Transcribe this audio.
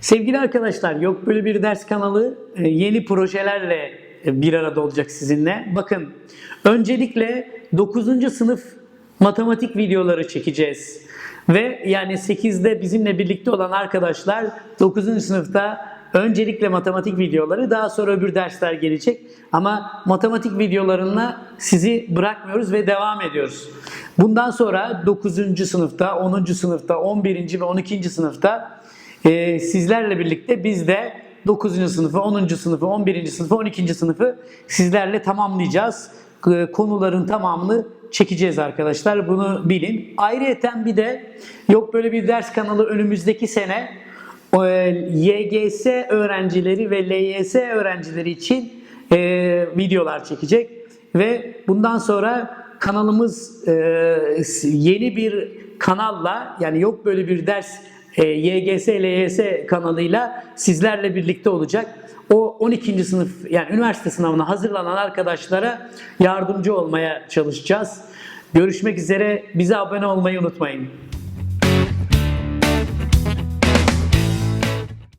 Sevgili arkadaşlar, Yok Böyle Bir Ders kanalı e, yeni projelerle e, bir arada olacak sizinle. Bakın, öncelikle 9. sınıf matematik videoları çekeceğiz. Ve yani 8'de bizimle birlikte olan arkadaşlar 9. sınıfta öncelikle matematik videoları daha sonra öbür dersler gelecek. Ama matematik videolarına sizi bırakmıyoruz ve devam ediyoruz. Bundan sonra 9. sınıfta, 10. sınıfta, 11. ve 12. sınıfta e, sizlerle birlikte biz de 9. sınıfı, 10. sınıfı, 11. sınıfı, 12. sınıfı sizlerle tamamlayacağız. E, Konuların tamamını çekeceğiz arkadaşlar. Bunu bilin. Ayrıyeten bir de yok böyle bir ders kanalı önümüzdeki sene e, YGS öğrencileri ve LYS öğrencileri için e, videolar çekecek ve bundan sonra kanalımız e, yeni bir kanalla yani yok böyle bir ders e, YGS LYS kanalıyla sizlerle birlikte olacak. O 12. sınıf yani üniversite sınavına hazırlanan arkadaşlara yardımcı olmaya çalışacağız. Görüşmek üzere. Bize abone olmayı unutmayın.